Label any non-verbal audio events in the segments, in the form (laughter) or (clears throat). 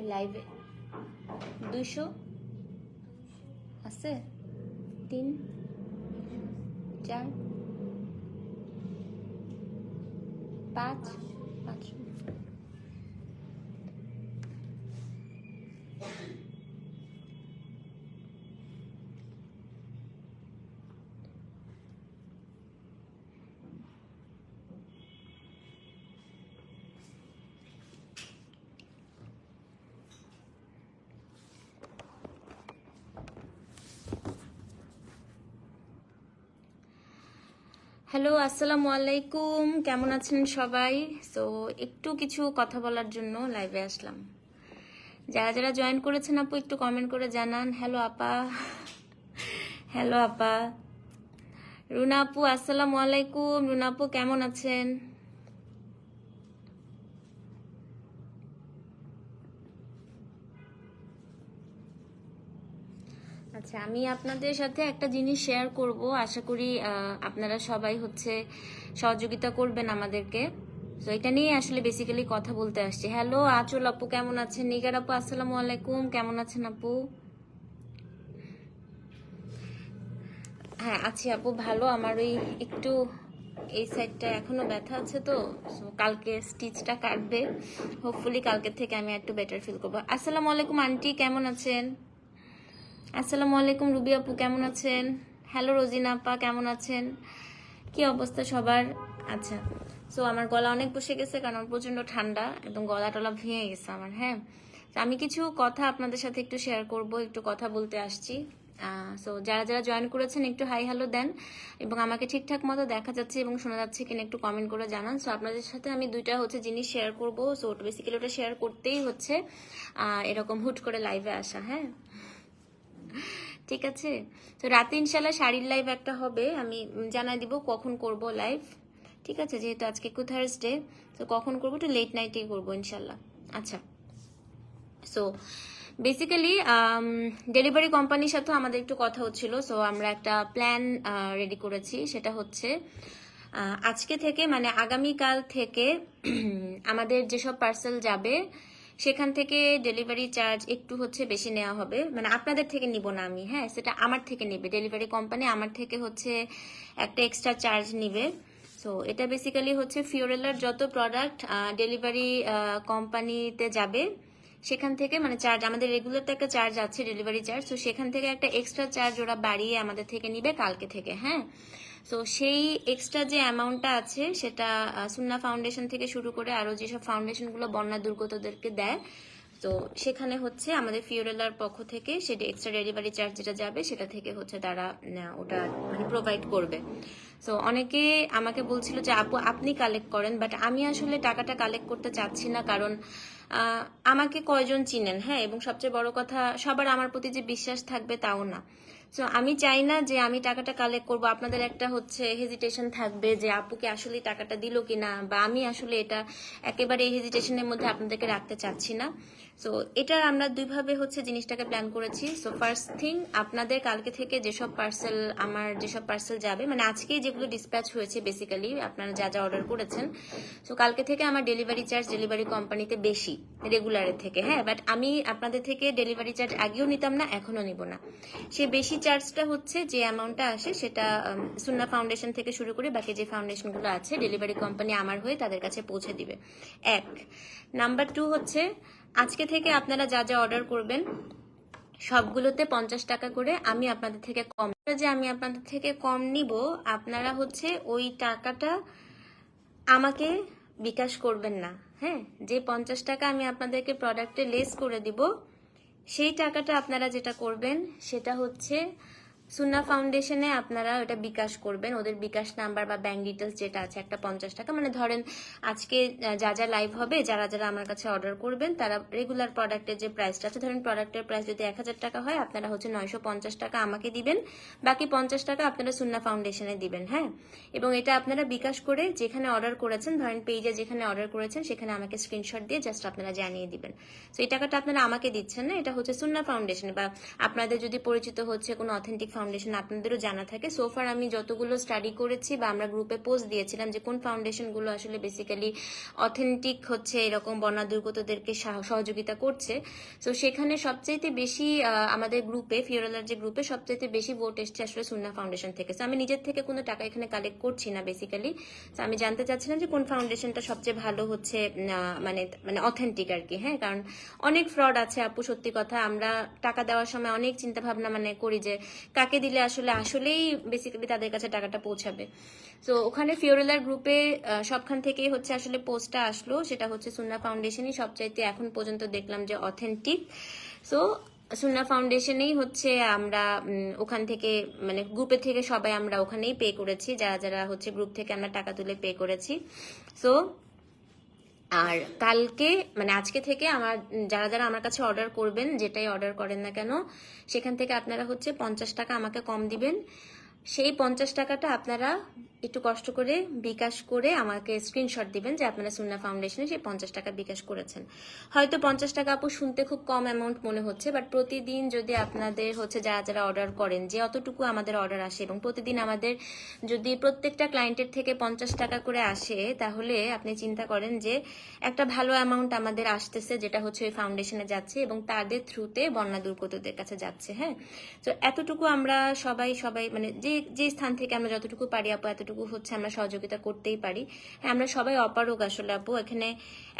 আমি লাইভে দুইশো আছে? তিন চার পাঁচ পাঁচ। হ্যালো, আসসালামু আলাইকুম। কেমন আছেন সবাই? সো একটু কিছু কথা বলার জন্য লাইভে আসলাম। যারা যারা জয়েন করেছেন আপু, একটু কমেন্ট করে জানান। হ্যালো আপা। হ্যালো আপা। রুনা আপু, আসসালামু আলাইকুম। রুনা আপু, কেমন আছেন? আচ্ছা আমি আপনাদের সাথে একটা জিনিস শেয়ার করব। আশা করি আপনারা সবাই হচ্ছে সহযোগিতা করবেন আমাদেরকে। তো এটা নিয়ে আসলে বেসিক্যালি কথা বলতে আসছি। হ্যালো আচল আপু, কেমন আছেন? নিগার আপু, আসসালামু আলাইকুম। কেমন আছেন আপু? হ্যাঁ আছি আপু, ভালো। আমার ওই একটু এই সাইডটা এখনও ব্যথা আছে তো। কালকে স্টিচটা কাটবে। হোপফুলি কালকে থেকে আমি একটু বেটার ফিল করব। আসসালামু আলাইকুম, আন্টি, কেমন আছেন? আসসালামু আলাইকুম রুবি আপু, কেমন আছেন? হ্যালো রোজিনা আপা, কেমন আছেন? কি অবস্থা সবার? আচ্ছা সো আমার গলা অনেক বসে গেছে কারণ আমার প্রচণ্ড ঠান্ডা, একদম গলা টলা ভেঙে গেছে আমার হ্যাঁ? আমি কিছু কথা আপনাদের সাথে একটু শেয়ার করব, একটু কথা বলতে আসছি। সো যারা যারা জয়েন করেছেন, একটু হাই হ্যালো দেন, এবং আমাকে ঠিকঠাক মতো দেখা যাচ্ছে এবং শোনা যাচ্ছে কিনা একটু কমেন্ট করে জানান। সো আপনাদের সাথে আমি দুইটা হচ্ছে জিনিস শেয়ার করব সো বেসিক্যালি ওটা শেয়ার করতেই হচ্ছে এরকম হুট করে লাইভে আসা হ্যাঁ? ঠিক আছে? তো রাতে ইনশাল্লাহ শাড়ির লাইভ একটা হবে। আমি জানাই দিব কখন করব লাইভ ঠিক আছে? যেহেতু আজকে একটু থার্সডে তো কখন করব একটু লেট নাইটেই করব ইনশাল্লাহ আচ্ছা। সো বেসিক্যালি ডেলিভারি কোম্পানির সাথে আমাদের একটু কথা হচ্ছিল। সো আমরা একটা প্ল্যান রেডি করেছি। সেটা হচ্ছে আজকে থেকে মানে আগামীকাল থেকে (clears throat) আমাদের যেসব পার্সেল যাবে সেখান থেকে ডেলিভারি চার্জ একটু হচ্ছে বেশি নেওয়া হবে। মানে আপনাদের থেকে নিব না আমি হ্যাঁ? সেটা আমার থেকে নেবে। ডেলিভারি কোম্পানি আমার থেকে হচ্ছে একটা এক্সট্রা চার্জ নিবে। সো এটা বেসিক্যালি হচ্ছে ফিওরেলার যত প্রোডাক্ট ডেলিভারি কোম্পানিতে যাবে, সেখান থেকে মানে চার্জ আমাদের রেগুলার তো একটা চার্জ আছে ডেলিভারি চার্জ তো সেখান থেকে একটা এক্সট্রা চার্জ ওরা বাড়িয়ে আমাদের থেকে নিবে কালকে থেকে হ্যাঁ? তো সেই এক্সট্রা যে অ্যামাউন্টটা আছে, সেটা সুন্না ফাউন্ডেশন থেকে শুরু করে আরও যেসব ফাউন্ডেশনগুলো বন্যা দুর্গতদেরকে দেয়, তো সেখানে হচ্ছে আমাদের ফিওরেলার পক্ষ থেকে সেটা এক্সট্রা ডেলিভারি চার্জ যেটা যাবে, সেটা থেকে হচ্ছে তারা ওটা মানে প্রোভাইড করবে। সো অনেকে আমাকে বলছিল যে, আপু, আপনি কালেক্ট করেন বাট আমি আসলে টাকাটা কালেক্ট করতে চাচ্ছি না কারণ আমাকে কয়জন চিনেন? হ্যাঁ এবং সবচেয়ে বড় কথা, সবার আমার প্রতি যে বিশ্বাস থাকবে তাও না। সো আমি চাই না যে আমি টাকাটা কালেক্ট করব। আপনাদের একটা হচ্ছে হেজিটেশন থাকবে যে আপুকে আসলে টাকাটা দিল কিনা? বা, আমি আসলে এটা একেবারে এই হেজিটেশনের মধ্যে আপনাদেরকে রাখতে চাচ্ছি না। সো এটা আমরা দুইভাবে হচ্ছে জিনিসটাকে প্ল্যান করেছি। সো ফার্স্ট থিং আপনাদের কালকে থেকে যেসব পার্সেল আমার যেসব পার্সেল যাবে মানে আজকেই যেগুলো ডিসপ্যাচ হয়েছে বেসিক্যালি আপনারা যা যা অর্ডার করেছেন। সো কালকে থেকে আমার ডেলিভারি চার্জ ডেলিভারি কোম্পানিতে বেশি রেগুলারের থেকে হ্যাঁ? বাট আমি আপনাদের থেকে ডেলিভারি চার্জ আগেও নিতাম না, এখনও নিব না। সে বেশি চার্জটা হচ্ছে যে অ্যামাউন্টটা আসে, সেটা সুন্না ফাউন্ডেশন থেকে শুরু করে বাকি যে ফাউন্ডেশনগুলো আছে ডেলিভারি কোম্পানি আমার হয়ে তাদের কাছে পৌঁছে দিবে। এক নাম্বার টু হচ্ছে আজকে থেকে আপনারা যা যা অর্ডার করবেন, সবগুলোতে পঞ্চাশ টাকা করে আমি আপনাদের থেকে কম যে আমি আপনাদের থেকে কম নিব, আপনারা হচ্ছে ওই টাকাটা আমাকে বিকাশ করবেন না হ্যাঁ? যে পঞ্চাশ টাকা আমি আপনাদেরকে প্রোডাক্টে লেস করে দিব, সেই টাকাটা আপনারা যেটা করবেন, সেটা হচ্ছে সুন্না ফাউন্ডেশনে আপনারা ওটা বিকাশ করবেন। ওদের বিকাশ নাম্বার বা ব্যাংক ডিটেলস যেটা আছে, একটা পঞ্চাশ টাকা। মানে ধরেন আজকে যা যা লাইভ হবে, যারা যারা আমার কাছে অর্ডার করবেন, তারা রেগুলার প্রোডাক্টের যে প্রাইসটা আছে, ধরেন প্রোডাক্টের প্রাইস যদি এক হাজার টাকা হয়, আপনারা হচ্ছে নয়শো পঞ্চাশ টাকা আমাকে দিবেন। বাকি পঞ্চাশ টাকা আপনারা সুন্না ফাউন্ডেশনে দিবেন হ্যাঁ? এবং এটা আপনারা বিকাশ করে যেখানে অর্ডার করেছেন, ধরেন পেজে যেখানে অর্ডার করেছেন, সেখানে আমাকে স্ক্রিনশট দিয়ে জাস্ট আপনারা জানিয়ে দিবেন। তো এই টাকাটা আপনারা আমাকে দিচ্ছেন না, এটা হচ্ছে সুন্না ফাউন্ডেশন বা আপনাদের যদি পরিচিত হচ্ছে কোনো অথেন্টিক ফাউন্ডেশন আপনাদেরও জানা থাকে। সোফার আমি যতগুলো স্টাডি করেছি বা আমরা গ্রুপে পোস্ট দিয়েছিলাম যে কোন ফাউন্ডেশনগুলো আসলে বেসিক্যালি অথেন্টিক হচ্ছে, এরকম বন্যা দুর্গতদেরকে সাহ- সহযোগিতা করছে। তো সেখানে সবচাইতে বেশি আমাদের গ্রুপে ফিওরেলার যে গ্রুপে সবচাইতে বেশি ভোট এসছে আসলে সুন্না ফাউন্ডেশন থেকে। তো আমি নিজের থেকে কোনো টাকা এখানে কালেক্ট করছি না বেসিক্যালি তো আমি জানতে চাচ্ছিলাম যে কোন ফাউন্ডেশনটা সবচেয়ে ভালো হচ্ছে মানে মানে অথেন্টিক আর কি হ্যাঁ? কারণ অনেক ফ্রড আছে আপু, সত্যি কথা। আমরা টাকা দেওয়ার সময় অনেক চিন্তা ভাবনা মানে করি যে কাকে দিলে আসলে আসলেই বেসিক্যালি তাদের কাছে টাকাটা পৌঁছাবে। তো ওখানে ফিওরেলার গ্রুপে সবখান থেকেই হচ্ছে আসলে পোস্টটা আসলো, সেটা হচ্ছে সুন্না ফাউন্ডেশনই সবচাইতে এখন পর্যন্ত দেখলাম যে অথেন্টিক সো সুন্না ফাউন্ডেশনেই হচ্ছে আমরা ওখান থেকে মানে গ্রুপে থেকে সবাই আমরা ওখানেই পে করেছি, যারা যারা হচ্ছে গ্রুপ থেকে আমরা টাকা তুলে পে করেছি। সো আর কালকে মানে আজকে থেকে আমার যারা যারা আমার কাছে অর্ডার করবেন, যেটাই অর্ডার করেন না কেন, সেখান থেকে আপনারা হচ্ছে পঞ্চাশ টাকা আমাকে কম দিবেন। সেই পঞ্চাশ টাকাটা আপনারা একটু কষ্ট করে বিকাশ করে আমাকে স্ক্রিনশট দিবেন যে আপনারা সুন্না ফাউন্ডেশনে সেই পঞ্চাশ টাকা বিকাশ করেছেন। হয়তো পঞ্চাশ টাকা আপু শুনতে খুব কম অ্যামাউন্ট মনে হচ্ছে বাট প্রতিদিন যদি আপনাদের হচ্ছে যারা যারা অর্ডার করেন, যে অতটুকু আমাদের অর্ডার আসে এবং প্রতিদিন আমাদের যদি প্রত্যেকটা ক্লায়েন্টের থেকে পঞ্চাশ টাকা করে আসে, তাহলে আপনি চিন্তা করেন যে একটা ভালো অ্যামাউন্ট আমাদের আসতেছে যেটা হচ্ছে ওই ফাউন্ডেশনে যাচ্ছে এবং তাদের থ্রুতে বন্যা দুর্গতদের কাছে যাচ্ছে হ্যাঁ? তো এতটুকু আমরা সবাই সবাই মানে যে যে যে স্থান থেকে আমরা যতটুকু পারি আপু, এতটুকু হচ্ছে আমরা সহযোগিতা করতেই পারি। হ্যাঁ আমরা সবাই অপারক আসলে আপু। এখানে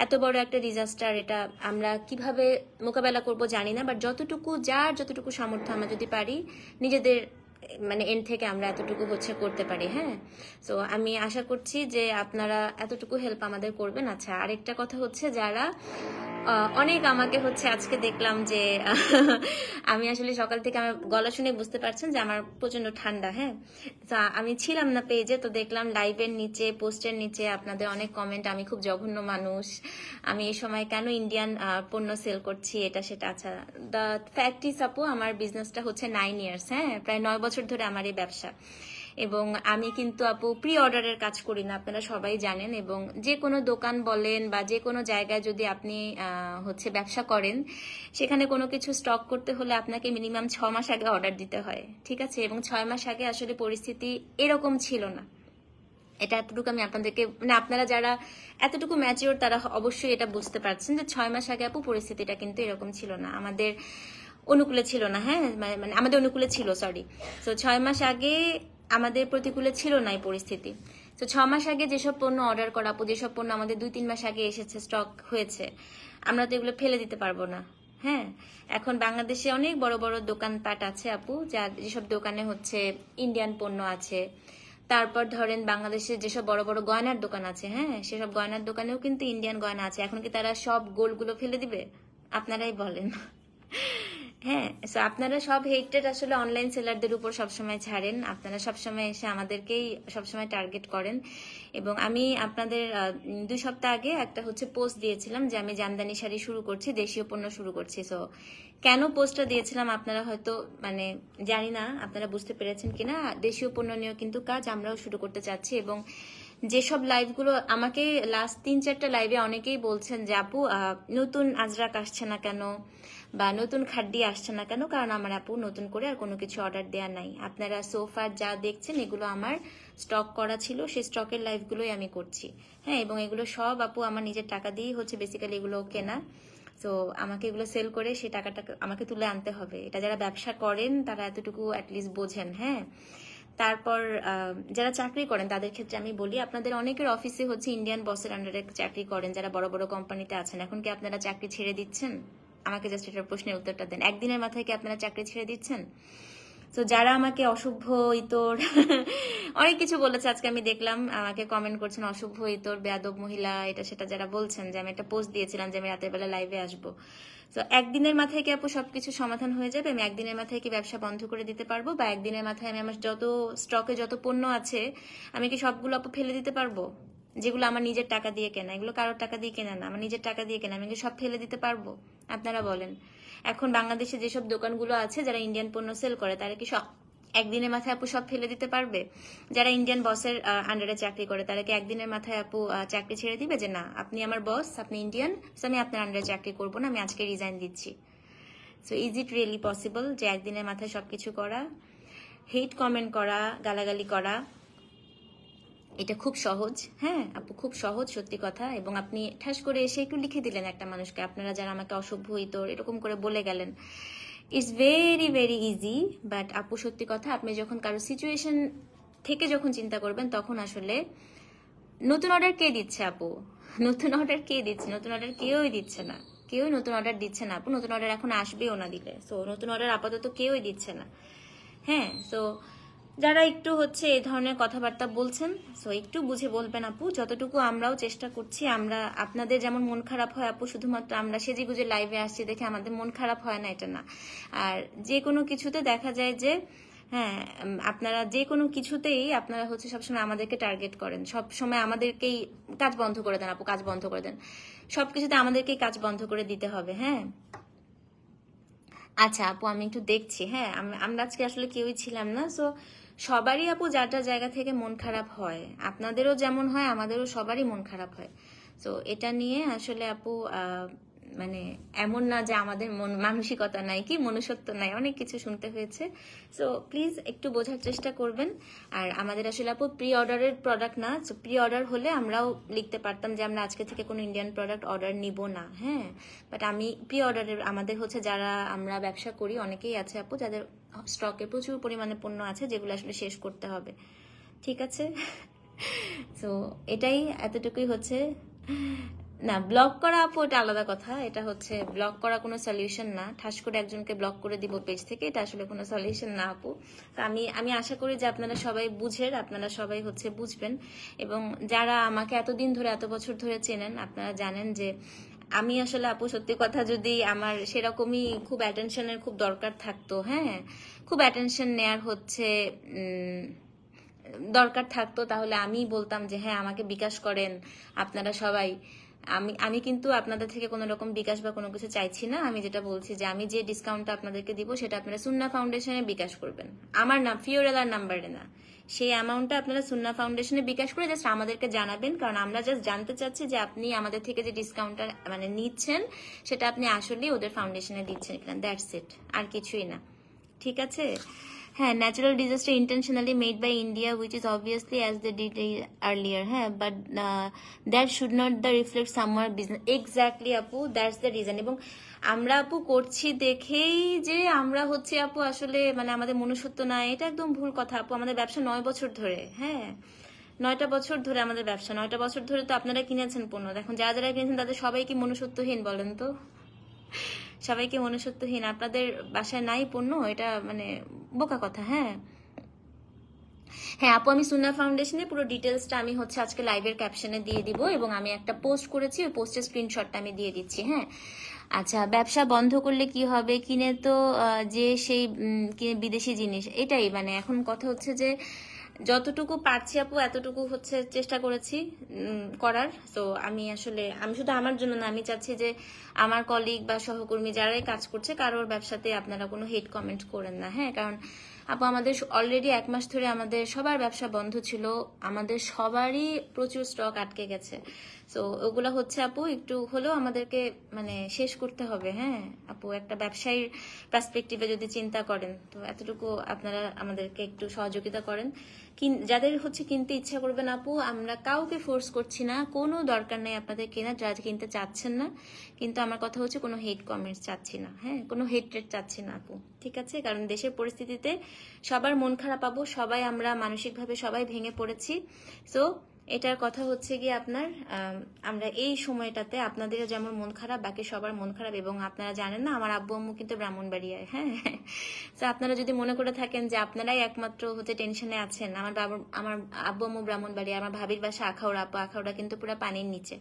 এত বড় একটা ডিজাস্টার এটা আমরা কীভাবে মোকাবেলা করব জানি না বাট যতটুকু যার যতটুকু সামর্থ্য আমরা যদি পারি, নিজেদের মানে এন্ড থেকে আমরা এতটুকু হচ্ছে করতে পারি হ্যাঁ? তো আমি আশা করছি যে আপনারা এতটুকু হেল্প আমাদের করবেন। আচ্ছা আরেকটা কথা হচ্ছে যারা অনেক আমাকে হচ্ছে আজকে দেখলাম যে আমি আসলে সকাল থেকে আমার গলা শুনে বুঝতে পারছেন যে আমার প্রচণ্ড ঠান্ডা হ্যাঁ? তা আমি ছিলাম না পেজে তো দেখলাম লাইভের নিচে পোস্টের নিচে আপনাদের অনেক কমেন্ট আমি খুব জঘন্য মানুষ। আমি এই সময় কেন ইন্ডিয়ান পণ্য সেল করছি, এটা সেটা আচ্ছা দ্য ফ্যাক্ট ইস আপু, আমার বিজনেসটা হচ্ছে নাইন ইয়ার্স হ্যাঁ? প্রায় নয় বছর ধরে আমার এই ব্যবসা। এবং আমি কিন্তু আপু প্রি অর্ডারের কাজ করি না, আপনারা সবাই জানেন এবং যে কোনো দোকান বলেন বা যে কোনো জায়গায় যদি আপনি হচ্ছে ব্যবসা করেন, সেখানে কোনো কিছু স্টক করতে হলে আপনাকে মিনিমাম ছ মাস আগে অর্ডার দিতে হয়, ঠিক আছে? এবং ছয় মাস আগে আসলে পরিস্থিতি এরকম ছিল না। এটা এতটুকু আমি আপনাদেরকে মানে আপনারা যারা এতটুকু ম্যাচিওর তারা অবশ্যই এটা বুঝতে পারছেন যে ছয় মাস আগে আপু পরিস্থিতিটা কিন্তু এরকম ছিল না। আমাদের অনুকূলে ছিল না হ্যাঁ? মানে মানে আমাদের অনুকূলে ছিল সরি তো ছয় মাস আগে আমাদের প্রতিকূলে ছিল না এই পরিস্থিতি। তো ছ মাস আগে যেসব পণ্য অর্ডার করা, আপু, যেসব পণ্য আমাদের দুই, তিন মাস আগে এসেছে স্টক হয়েছে, আমরা তো এগুলো ফেলে দিতে পারব না। হ্যাঁ? এখন বাংলাদেশে অনেক বড় বড় দোকানপাট আছে, আপু, যা যেসব দোকানে হচ্ছে ইন্ডিয়ান পণ্য আছে। তারপর ধরেন বাংলাদেশে যেসব বড় বড় গয়নার দোকান আছে হ্যাঁ? সেসব গয়নার দোকানেও কিন্তু ইন্ডিয়ান গয়না আছে। এখন কি তারা সব গোলগুলো ফেলে দিবে? আপনারাই বলেন। হ্যাঁ so আপনারা সব হেটেড আসলে অনলাইন সেলারদের উপর সবসময় ছাড়েন। আপনারা সবসময় এসে আমাদেরকেই সবসময় টার্গেট করেন। এবং আমি আপনাদের দুই সপ্তাহ আগে একটা হচ্ছে পোস্ট দিয়েছিলাম যে আমি জামদানি শাড়ি শুরু করছি, দেশীয় পণ্য শুরু করছি। সো কেন পোস্টটা দিয়েছিলাম আপনারা হয়তো মানে জানি না, আপনারা বুঝতে পেরেছেন কিনা। দেশীয় পণ্য নিয়েও কিন্তু কাজ আমরাও শুরু করতে চাচ্ছি এবং যেসব লাইভগুলো আমাকে লাস্ট তিন চারটা লাইভে অনেকেই বলছেন যে, আপু নতুন আজরাক আসছে না কেন? বা নতুন খাড্ডি আসছে না কেন? কারণ আমার আপু নতুন করে আর কোনো কিছু অর্ডার দেওয়া নাই। আপনারা সোফার যা দেখছেন, এগুলো আমার স্টক করা ছিল। সেই স্টকের লাইফগুলোই আমি করছি। হ্যাঁ এবং এগুলো সব আপু আমার নিজের টাকা দিয়েই হচ্ছে বেসিক্যালি এগুলো কেনা। তো আমাকে এগুলো সেল করে সেই টাকাটা আমাকে তুলে আনতে হবে। এটা যারা ব্যবসা করেন, তারা এতটুকু অ্যাটলিস্ট বোঝেন হ্যাঁ। তারপর যারা চাকরি করেন, তাদের ক্ষেত্রে আমি বলি, আপনাদের অনেকের অফিসে হচ্ছে ইন্ডিয়ান বসের আন্ডারে চাকরি করেন, যারা বড় বড় কোম্পানিতে আছেন। এখন কি আপনারা চাকরি ছেড়ে দিচ্ছেন? আমাকে জাস্ট এটার প্রশ্নের উত্তরটা দেন। একদিনের মাথায় কি আপনারা চাকরি ছেড়ে দিচ্ছেন? তো যারা আমাকে অশুভ ইতর, (laughs) অনেক কিছু বলেছে, আজকে আমি দেখলাম, আমাকে কমেন্ট করছেন অশুভ ইতর, বেয়াদব মহিলা, এটা সেটা যারা বলছেন, যে আমি একটা পোস্ট দিয়েছিলাম যে আমি রাতের বেলা লাইভে আসব। তো একদিনের মাথায় কি আপু সবকিছু সমাধান হয়ে যাবে? আমি একদিনের মাথায় কি ব্যবসা বন্ধ করে দিতে পারব? বা একদিনের মাথায় আমি আমার যত স্টকে যত পণ্য আছে, আমি কি সবগুলো আপু ফেলে দিতে পারব? যেগুলো আমার নিজের টাকা দিয়ে কেনা, এগুলো কারোর টাকা দিয়ে কেনা না, আমার নিজের টাকা দিয়ে কেনা, আমি কি সব ফেলে দিতে পারব? আপনারা বলেন। এখন বাংলাদেশে যেসব দোকানগুলো আছে, যারা ইন্ডিয়ান পণ্য সেল করে, তারা কি সব, একদিনের মাথায় আপু সব ফেলে দিতে পারবে? যারা ইন্ডিয়ান বসের আন্ডারে চাকরি করে, তারা কি একদিনের মাথায় আপু চাকরি ছেড়ে দিবে যে না, আপনি আমার বস আপনি ইন্ডিয়ান আমি আপনার আন্ডারে চাকরি করব না, আমি আজকে রিজাইন দিচ্ছি? So is it really possible যে একদিনের মাথায় সবকিছু করা হেট কমেন্ট করা, গালাগালি করা এটা খুব সহজ। হ্যাঁ আপু, খুব সহজ সত্যি কথা এবং আপনি ঠাস করে এসে একটু লিখে দিলেন একটা মানুষকে। আপনারা যারা আমাকে অসভ্য, ইতর, এরকম করে বলে গেলেন it's very very easy but আপু, সত্যি কথা, আপনি যখন কারও সিচুয়েশন থেকে যখন চিন্তা করবেন, তখন আসলে নতুন অর্ডার কে দিচ্ছে আপু? নতুন অর্ডার কে দিচ্ছে? নতুন অর্ডার কেউই দিচ্ছে না। কেউই নতুন অর্ডার দিচ্ছে না আপু। নতুন অর্ডার এখন আসবেও না দিলে। সো নতুন অর্ডার আপাতত কেউই দিচ্ছে না। হ্যাঁ সো যারা একটু হচ্ছে এই ধরনের কথাবার্তা বলছেন সো একটু বুঝে বলবেন আপু, যতটুকু আমরাও চেষ্টা করছি, আমরা আপনাদের যেমন মন খারাপ হয় আপু, শুধুমাত্র আমরা সেজে গুজে লাইভে আসছি দেখে আমাদের মন খারাপ হয় না, এটা না। আর যে কোনো কিছুতে দেখা যায় যে হ্যাঁ আপনারা যে কোনো কিছুতেই আপনারা হচ্ছে সবসময় আমাদেরকে টার্গেট করেন। সব সময় আমাদেরকেই কাজ বন্ধ করে দেন আপু, কাজ বন্ধ করে দেন। সবকিছুতে আমাদেরকেই কাজ বন্ধ করে দিতে হবে হ্যাঁ? আচ্ছা আপু, আমি একটু দেখছি হ্যাঁ? আম- আমরা আজকে আসলে কেউই ছিলাম না সো সবারই আপু যাটা জায়গা থেকে মন খারাপ হয়, আপনাদেরও যেমন হয়, আমাদেরও সবারই মন খারাপ হয়। তো এটা নিয়ে আসলে আপু মানে এমন না যে আমাদের মন, মানসিকতা নাই কি, মনুষ্যত্ব নাই, অনেক কিছু শুনতে হয়েছে। সো প্লিজ একটু বোঝার চেষ্টা করবেন। আর আমাদের আসলে আপু প্রি অর্ডারের প্রোডাক্ট না সো প্রি অর্ডার হলে আমরাও লিখতে পারতাম যে আমরা আজকে থেকে কোনো ইন্ডিয়ান প্রোডাক্ট অর্ডার নিব না হ্যাঁ? বাট আমি প্রি অর্ডারের আমাদের হচ্ছে যারা আমরা ব্যবসা করি, অনেকেই আছে আপু যাদের স্টকে প্রচুর পরিমাণে পণ্য আছে যেগুলো আসলে শেষ করতে হবে। ঠিক আছে? (laughs) সো এটাই এতটুকুই হচ্ছে। না ব্লক করা আপু, এটা আলাদা কথা। এটা হচ্ছে ব্লক করা কোনো সলিউশন না। ঠাস করে একজনকে ব্লক করে দিব পেজ থেকে, এটা আসলে কোনো সলিউশন না আপু। তো আমি আমি আশা করি যে আপনারা সবাই বুঝেন, আপনারা সবাই হচ্ছে বুঝবেন। এবং যারা আমাকে এতদিন ধরে, এত বছর ধরে চেনেন, আপনারা জানেন যে আমি আসলে আপু, সত্যি কথা যদি আমার সেরকমই খুব অ্যাটেনশনের খুব দরকার থাকতো হ্যাঁ? খুব অ্যাটেনশন নেয়ার হচ্ছে দরকার থাকতো, তাহলে আমি বলতাম যে হ্যাঁ আমাকে বিকাশ করেন আপনারা সবাই। আমি আমি কিন্তু আপনাদের থেকে কোনো রকম বিকাশ বা কোনো কিছু চাইছি না। আমি যেটা বলছি যে আমি যে ডিসকাউন্টটা আপনাদেরকে দিব সেটা আপনারা সুন্না ফাউন্ডেশনে বিকাশ করবেন। আমার না ফিওরেলার নাম্বারে না সেই অ্যামাউন্টটা আপনারা সুন্না ফাউন্ডেশনে বিকাশ করে জাস্ট আমাদেরকে জানাবেন, কারণ আমরা জাস্ট জানতে চাচ্ছি যে আপনি আমাদের থেকে যে ডিসকাউন্টটা মানে নিচ্ছেন, সেটা আপনি আসলেই ওদের ফাউন্ডেশনে দিচ্ছেন কিনা। দ্যাটস ইট আর কিছুই না। ঠিক আছে? হ্যাঁ natural disaster intentionally made by India which is obviously as the did earlier হ্যাঁ but that should not the reflect summer business exactly আপু দ্যাটস দ্য রিজন এবং আমরা, আপু, করছি দেখেই যে আমরা হচ্ছে, আপু, আসলে মানে আমাদের মনুষ্যত্ব না এটা একদম ভুল কথা, আপু, আমাদের ব্যবসা নয় বছর ধরে হ্যাঁ নয়টা বছর ধরে আমাদের ব্যবসা, নয়টা বছর ধরে তো আপনারা কিনেছেন পণ্য, দেখুন, যারা যারা কিনেছেন তাদের সবাই কি মনুষ্যত্বহীন বলেন তো। সবাইকে মনুষ্যত্বহীন। আপনাদের বাসায় নাই পণ্য? এটা মানে বোকা কথা হ্যাঁ? হ্যাঁ আপু, আমি সুন্না ফাউন্ডেশনে পুরো ডিটেলসটা আমি হচ্ছে আজকে লাইভের ক্যাপশনে দিয়ে দিব এবং আমি একটা পোস্ট করেছি, ওই পোস্টের স্ক্রিনশটটা আমি দিয়ে দিচ্ছি হ্যাঁ? আচ্ছা ব্যবসা বন্ধ করলে কি হবে? কিনে তো যে সেই বিদেশি জিনিস, এটাই মানে এখন কথা হচ্ছে যে যতটুকু পারছি আপু, এতটুকু হচ্ছে চেষ্টা করেছি করার। তো আমি আসলে, আমি শুধু আমার জন্য না, আমি চাচ্ছি যে আমার কলিগ বা সহকর্মী যারাই কাজ করছে, কারোর ব্যবসাতে আপনারা কোনো হেড কমেন্ট করেন না হ্যাঁ? কারণ আপু, আমাদের অলরেডি এক মাস ধরে আমাদের সবার ব্যবসা বন্ধ ছিল, আমাদের সবারই প্রচুর স্টক আটকে গেছে। তো ওগুলো হচ্ছে আপু, একটু হলেও আমাদেরকে মানে শেষ করতে হবে হ্যাঁ? আপু, একটা ব্যবসায়ীর পার্সপেক্টিভে যদি চিন্তা করেন, তো এতটুকু আপনারা আমাদেরকে একটু সহযোগিতা করেন। যাদের হচ্ছে কিনতে ইচ্ছা করবেন আপু, আমরা কাউকে ফোর্স করছি না, কোনো দরকার নেই আপনাদের কেনা যারা কিনতে চাচ্ছেন না, কিন্তু আমার কথা হচ্ছে কোনো হেড কমেন্টস চাচ্ছি না হ্যাঁ? কোনো হেড রেট চাচ্ছি না আপু, ঠিক আছে? কারণ দেশের পরিস্থিতিতে সবার মন খারাপ পাবো সবাই আমরা মানসিকভাবে সবাই ভেঙে পড়েছি। সো এটার কথা হচ্ছে গিয়ে আপনার আমরা এই সময়টাতে আপনাদেরও যেমন মন খারাপ, বাকি সবার মন খারাপ এবং আপনারা জানেন না, আমার আব্বু আম্মু কিন্তু ব্রাহ্মণবাড়িয়ায় হ্যাঁ? তো আপনারা যদি মনে করে থাকেন যে আপনারাই একমাত্র হচ্ছে টেনশনে আছেন, আমার বাবু, আমার আব্বু আম্মু ব্রাহ্মণবাড়িয়া, আমার ভাবির বাসা আখাউড়া, আপু আখাউড়া কিন্তু পুরো পানির নিচে।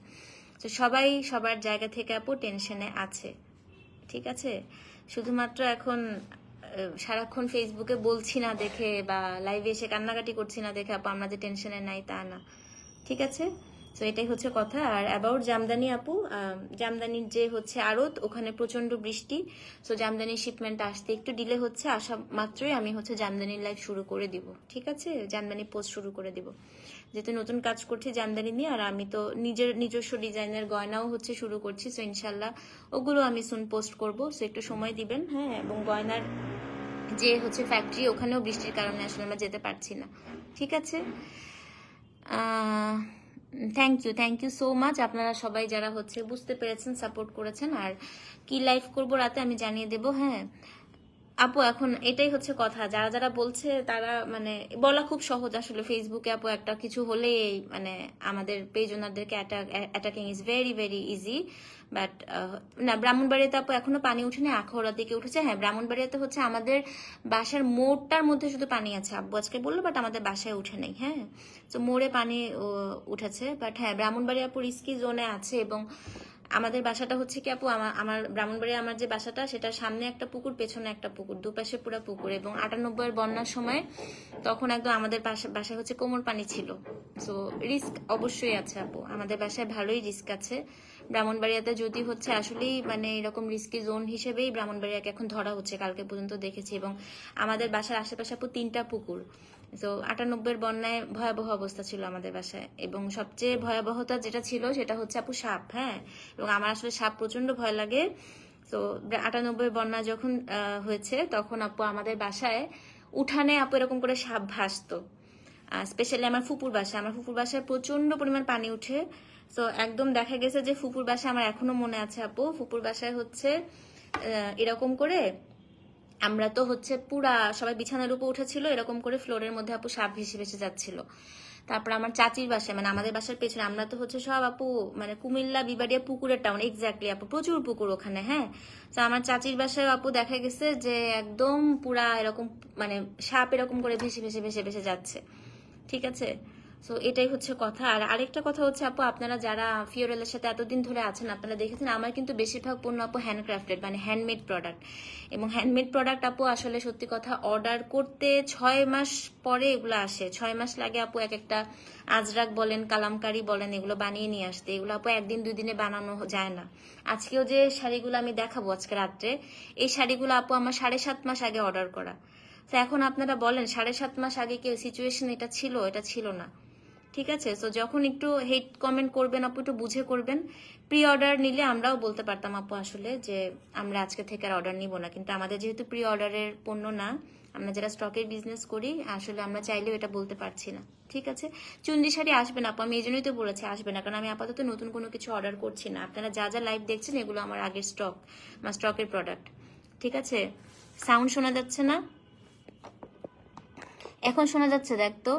তো সবাই সবার জায়গা থেকে আপু টেনশনে আছে, ঠিক আছে? শুধুমাত্র এখন সারাক্ষণ ফেসবুকে বলছি না দেখে বা লাইভে এসে কান্নাকাটি করছি না দেখে, আপু, আমরা যে টেনশনে নাই তা না। ঠিক আছে? তো এটাই হচ্ছে কথা। আর অ্যাবাউট জামদানি আপু জামদানির যে হচ্ছে আড়ত, ওখানে প্রচণ্ড বৃষ্টি। সো জামদানির শিপমেন্ট আসতে একটু ডিলে হচ্ছে। আসা মাত্রই আমি হচ্ছে জামদানির লাইফ শুরু করে দিব। ঠিক আছে? জামদানি পোস্ট শুরু করে দিব। যেহেতু নতুন কাজ করছি জামদানি নিয়ে, আর আমি তো নিজের নিজস্ব ডিজাইনের গয়নাও হচ্ছে শুরু করছি। সো ইনশাল্লাহ ওগুলো আমি সুন পোস্ট করব। সো একটু সময় দিবেন হ্যাঁ? এবং গয়নার যে হচ্ছে ফ্যাক্টরি ওখানেও বৃষ্টির কারণে আসলে আমরা যেতে পারছি না। ঠিক আছে? Thank you thank you so much আপনারা সবাই যারা হচ্ছে বুঝতে পেরেছেন সাপোর্ট করেছেন, আর কি লাইফ করব রাতে আমি জানিয়ে দেব হ্যাঁ। আপু, এখন এটাই হচ্ছে কথা, যারা যারা বলছে তারা মানে বলা খুব সহজ আসলে ফেসবুকে আপু, একটা কিছু হলেই মানে আমাদের পেজ ওনাদেরকে attacking is very very easy but না, ব্রাহ্মণবাড়িয়াতে আপু এখনও পানি উঠেনি, আখাউড়া দিকে উঠেছে। হ্যাঁ ব্রাহ্মণবাড়িয়াতে হচ্ছে আমাদের বাসার মোড়টার মধ্যে শুধু পানি আছে। আব্বু আজকে বলল বাট আমাদের বাসায় উঠে নেই হ্যাঁ। তো মোড়ে পানি উঠেছে। বাট হ্যাঁ ব্রাহ্মণবাড়িয়া আপু রিস্কি জোনে আছে এবং আমাদের বাসাটা হচ্ছে কি আপু আমার, ব্রাহ্মণবাড়িয়া আমার যে বাসাটা সেটা সামনে একটা পুকুর, পেছনে একটা পুকুর, দুপাশে পুরো পুকুর এবং আটানব্বই এর বন্যার সময় তখন একদম আমাদের বাসা- বাসায় হচ্ছে কোমর পানি ছিল। সো রিস্ক অবশ্যই আছে আপু। আমাদের বাসায় ভালোই রিস্ক আছে। ব্রাহ্মণবাড়িয়াতে যদি হচ্ছে আসলেই মানে এরকম রিস্কি জোন হিসেবেই ব্রাহ্মণবাড়িয়াকে এখন ধরা হচ্ছে, কালকে পর্যন্ত দেখেছি। এবং আমাদের বাসার আশেপাশে তিনটা পুকুর। তো আটানব্বই বন্যায় ভয়াবহ অবস্থা ছিল আমাদের বাসায়। এবং সবচেয়ে ভয়াবহতা যেটা ছিল সেটা হচ্ছে আপু সাপ হ্যাঁ? এবং আমার আসলে সাপ প্রচণ্ড ভয় লাগে। তো আটানব্বই বন্যা যখন হয়েছে, তখন আপু আমাদের বাসায় উঠানে আপু এরকম করে সাপ ভাসতো। স্পেশালি আমার ফুপুর বাসায়। আমার ফুপুর বাসায় প্রচণ্ড পরিমাণ পানি উঠে। তো একদম দেখা গেছে যে ফুপুর বাসায় আমার এখনও মনে আছে আপু। ফুপুর বাসায় হচ্ছে এরকম করে আমরা তো হচ্ছে পুরা সবাই বিছানার উপর উঠেছিল, এরকম করে ফ্লোরের মধ্যে আপু সাপ ভেসে ভেসে যাচ্ছিল। তারপর আমার চাচির বাসায় মানে আমাদের বাসার পেছনে, আমরা তো হচ্ছে সব আপু মানে কুমিল্লা, বিবাড়িয়া পুকুরের টাউন এক্স্যাক্টলি আপু, প্রচুর পুকুর ওখানে হ্যাঁ? তো আমার চাচির বাসায় আপু দেখা গেছে যে একদম পুরা এরকম মানে সাপ এরকম করে ভেসে ভেসে ভেসে ভেসে যাচ্ছে। ঠিক আছে? সো এটাই হচ্ছে কথা। আর আরেকটা কথা হচ্ছে, আপু, আপনারা যারা ফিওরেলের সাথে এতদিন ধরে আছেন, আপনারা দেখেছেন আমার কিন্তু বেশিরভাগ পণ্য, আপু হ্যান্ডক্রাফটেড মানে হ্যান্ডমেড প্রোডাক্ট এবং হ্যান্ডমেড প্রোডাক্ট আপু, আসলে সত্যি কথা অর্ডার করতে ছয় মাস পরে এগুলো আসে। ছয় মাস লাগে, আপু, এক একটা আজরাক বলেন, কালামকারি বলেন, এগুলো বানিয়ে নিয়ে আসতে। এগুলো, আপু, একদিন দুই দিনে বানানো যায় না। আজকেও যে শাড়িগুলো আমি দেখাবো আজকে রাত্রে, এই শাড়িগুলো, আপু, আমার সাড়ে সাত মাস আগে অর্ডার করা। তো এখন আপনারা বলেন, সাড়ে সাত মাস আগে কেউ সিচুয়েশন এটা ছিল এটা ছিল না। ঠিক আছে? তো যখন একটু হেট কমেন্ট করবেন, আপু একটু বুঝে করবেন প্রি অর্ডার নিলে আমরাও বলতে পারতাম আপু আসলে যে আমরা আজকে থেকে আর অর্ডার নিব না। কিন্তু আমাদের যেহেতু প্রি অর্ডারের পণ্য না, আমরা যারা স্টকের বিজনেস করি, আসলে আমরা চাইলেও এটা বলতে পারছি না। ঠিক আছে? চুন্দি শাড়ি আসবে না আপু, আমি এই জন্যই তো বলেছি আসবে না। কারণ আমি আপাতত নতুন কোনো কিছু অর্ডার করছি না। আপনারা যা যা লাইভ দেখছেন, এগুলো আমার আগের স্টক আমার স্টকের প্রোডাক্ট ঠিক আছে? সাউন্ড শোনা যাচ্ছে না? এখন শোনা যাচ্ছে, দেখ তো।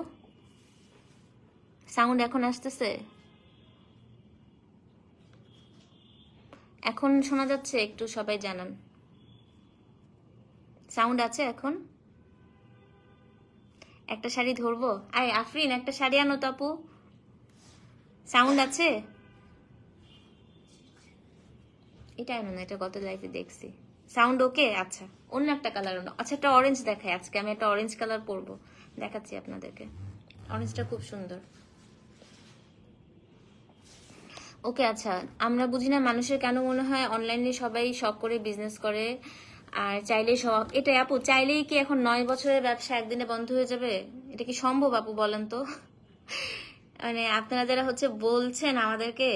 সাউন্ড এখন আসতেছে? এখন শোনা যাচ্ছে, একটু সবাই জানান। সাউন্ড আছে এখন? একটা শাড়ি ধরবো? আয়, আফরিন, একটা শাড়ি আনো তো সাউন্ড আছে? এটা আনো না, এটা গত লাইফে দেখছি। সাউন্ড ওকে আচ্ছা অন্য একটা কালার আনো। আচ্ছা একটা অরেঞ্জ দেখাই আজকে, আমি একটা অরেঞ্জ কালার পরবো। দেখাচ্ছি আপনাদেরকে। অরেঞ্জটা খুব সুন্দর। ওকে আচ্ছা আমরা বুঝি না মানুষের কেন মনে হয় অনলাইনে সবাই শখ করে বিজনেস করে, আর চাইলেই সব এটা আপু, চাইলেই কি এখন নয় বছরের ব্যবসা একদিনে বন্ধ হয়ে যাবে? এটা কি সম্ভব আপু বলেন তো? মানে আপনারা যারা হচ্ছে বলছেন আমাদেরকে,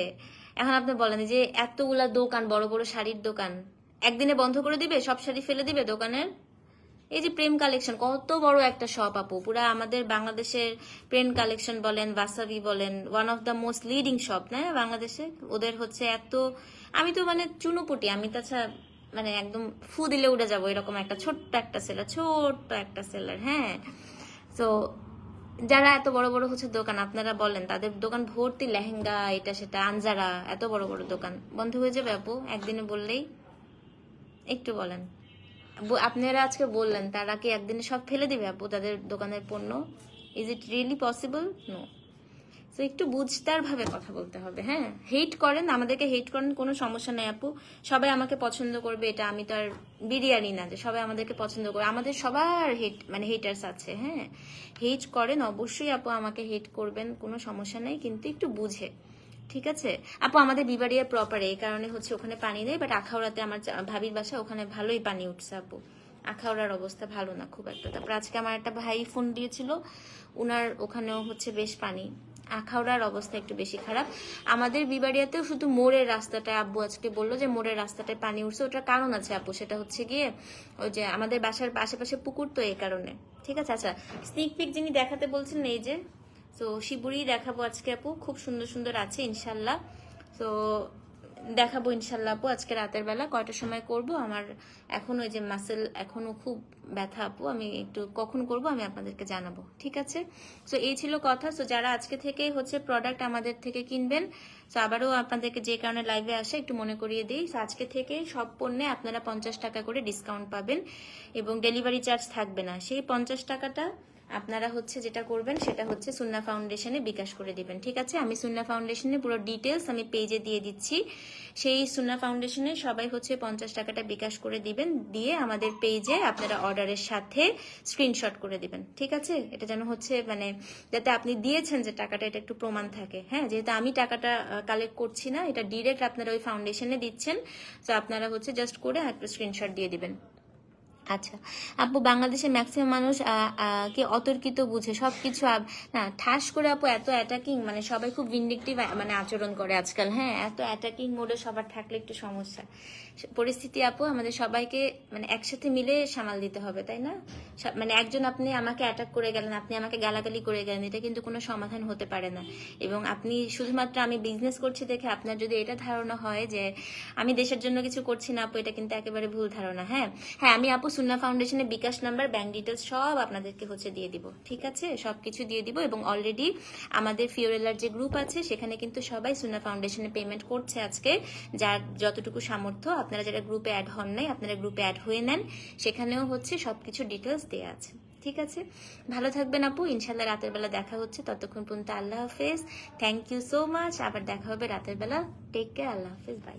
এখন আপনি বলেন যে এতগুলা দোকান, বড় বড় শাড়ির দোকান, একদিনে বন্ধ করে দিবে, সব শাড়ি ফেলে দিবে দোকানের? এই যে প্রেম কালেকশন কত বড় একটা শপ আপু। পুরা আমাদের বাংলাদেশের প্রেম কালেকশন বলেন বাসাবি বলেন one of the most leading shop না বাংলাদেশে? ওদের হচ্ছে এত, আমি তো মানে চুনোপুটি, আমি তাছাড়া মানে একদম ফু দিলে উড়ে যাব, এরকম একটা ছোট্ট একটা সেলার ছোট্ট একটা সেলার হ্যাঁ। তো যারা এত বড় বড় হচ্ছে দোকান, আপনারা বলেন, তাদের দোকান ভর্তি লেহেঙ্গা, এটা সেটা, আনজারা, এত বড় বড় দোকান। বন্ধ হয়ে যাবে আপু, একদিনে বললেই? একটু বলেন। আপনারা আজকে বললেন, তারা কি একদিনে সব ফেলে দিবে আপু তাদের দোকানের পণ্য? Is it really possible no তো একটু বুঝতার ভাবে কথা বলতে হবে হ্যাঁ? হেট করেন, আমাদেরকে হেট করেন, কোনো সমস্যা নেই আপু। সবাই আমাকে পছন্দ করবে, এটা আমি তো আর বিরিয়ানি না, যে সবাই আমাদেরকে পছন্দ করবে। আমাদের সবার হেট মানে হেটার্স আছে হ্যাঁ? হেট করেন, অবশ্যই আপু আমাকে হেট করবেন, কোনো সমস্যা নেই, কিন্তু একটু বুঝে। ঠিক আছে? আপু, আমাদের বিবাড়িয়া প্রপার এই কারণে হচ্ছে ওখানে পানি নেই বাট আখাউড়াতে আমার ভাবির বাসা ওখানে ভালোই পানি উঠছে আপু। আখাউড়ার অবস্থা ভালো না, খুব একটা। তারপর আজকে আমার একটা ভাই ফোন দিয়েছিল, উনার ওখানেও হচ্ছে বেশ পানি। আখাউড়ার অবস্থা একটু বেশি খারাপ। আমাদের বিবাড়িয়াতেও শুধু মোড়ের রাস্তাটায় আব্বু আজকে বলল যে মোড়ের রাস্তাটায় পানি উঠছে, ওটার কারণ আছে আপু, সেটা হচ্ছে গিয়ে ওই যে আমাদের বাসার আশেপাশে পুকুর তো এই কারণে। ঠিক আছে? আচ্ছা স্নিক পিক যিনি দেখাতে বলছেন এই যে তো শিবুরি দেখাবো আজকে আপু। খুব সুন্দর সুন্দর আছে, ইনশাল্লাহ। তো দেখাবো ইনশাল্লাহ আপু আজকে রাতের বেলা। কয়টার সময় করব? আমার এখন ওই যে মাসেল এখনও খুব ব্যথা আপু। আমি একটু কখন করব আমি আপনাদেরকে জানাব। ঠিক আছে? সো এই ছিল কথা। সো যারা আজকে থেকে হচ্ছে প্রোডাক্ট আমাদের থেকে কিনবেন সো আবারও আপনাদেরকে যে কারণে লাইভে আসে, একটু মনে করিয়ে দিই। তো আজকে থেকে সব পণ্যে আপনারা পঞ্চাশ টাকা করে ডিসকাউন্ট পাবেন এবং ডেলিভারি চার্জ থাকবে না। সেই পঞ্চাশ টাকাটা আপনারা হচ্ছে যেটা করবেন, সেটা হচ্ছে সুন্না ফাউন্ডেশনে বিকাশ করে দিবেন, ঠিক আছে? আমি সুন্না ফাউন্ডেশনে পুরো ডিটেলস আমি পেজে দিয়ে দিচ্ছি। সেই সুন্না ফাউন্ডেশনে সবাই হচ্ছে পঞ্চাশ টাকাটা বিকাশ করে দিবেন, দিয়ে আমাদের পেজে আপনারা অর্ডারের সাথে স্ক্রিনশট করে দিবেন, ঠিক আছে? এটা যেন হচ্ছে মানে যাতে আপনি দিয়েছেন যে টাকাটা, এটা একটু প্রমাণ থাকে হ্যাঁ? যেহেতু আমি টাকাটা কালেক্ট করছি না, এটা ডিরেক্ট আপনারা ওই ফাউন্ডেশনে দিচ্ছেন, তো আপনারা হচ্ছে জাস্ট করে একটা স্ক্রিনশট দিয়ে দিবেন। আচ্ছা আপু বাংলাদেশের ম্যাক্সিমাম মানুষ কে অতর্কিত বুঝে, সবকিছু না, ঠাস করে আপু এত অ্যাটাকিং মানে সবাই খুব ভিন্ডিকটিভ মানে আচরণ করে আজকাল হ্যাঁ এত অ্যাটাকিং মোডে সবার থাকলে একটু সমস্যা। পরিস্থিতি আপু, আমাদের সবাইকে মানে একসাথে মিলে সামাল দিতে হবে, তাই না? মানে একজন আপনি আমাকে অ্যাটাক করে গেলেন, আপনি আমাকে গালাগালি করে গেলেন, এটা কিন্তু কোনো সমাধান হতে পারে না। এবং আপনি শুধুমাত্র আমি বিজনেস করছি দেখে আপনার যদি এটা ধারণা হয় যে আমি দেশের জন্য কিছু করছি না আপু, এটা কিন্তু একেবারে ভুল ধারণা হ্যাঁ? হ্যাঁ আমি আপু সুন্না ফাউন্ডেশনের বিকাশ নাম্বার ব্যাংক ডিটেলস সব আপনাদেরকে হচ্ছে দিয়ে দিব, ঠিক আছে? সব কিছু দিয়ে দিব এবং অলরেডি আমাদের ফিওরেলার যে গ্রুপ আছে, সেখানে কিন্তু সবাই সুন্না ফাউন্ডেশনে পেমেন্ট করছে আজকে, যার যতটুকু সামর্থ্য আপনারা যারা গ্রুপে অ্যাড হন নাই, আপনারা গ্রুপে অ্যাড হয়ে নেন। সেখানেও হচ্ছে সব কিছু ডিটেলস দেওয়া আছে। ঠিক আছে? ভালো থাকবেন আপু। ইনশাল্লাহ রাতের বেলা দেখা হচ্ছে। ততক্ষণ পর্যন্ত আল্লাহ হাফেজ। থ্যাংক ইউ সো মাচ আবার দেখা হবে রাতের বেলা। টেক কেয়ার আল্লাহ হাফেজ। বাই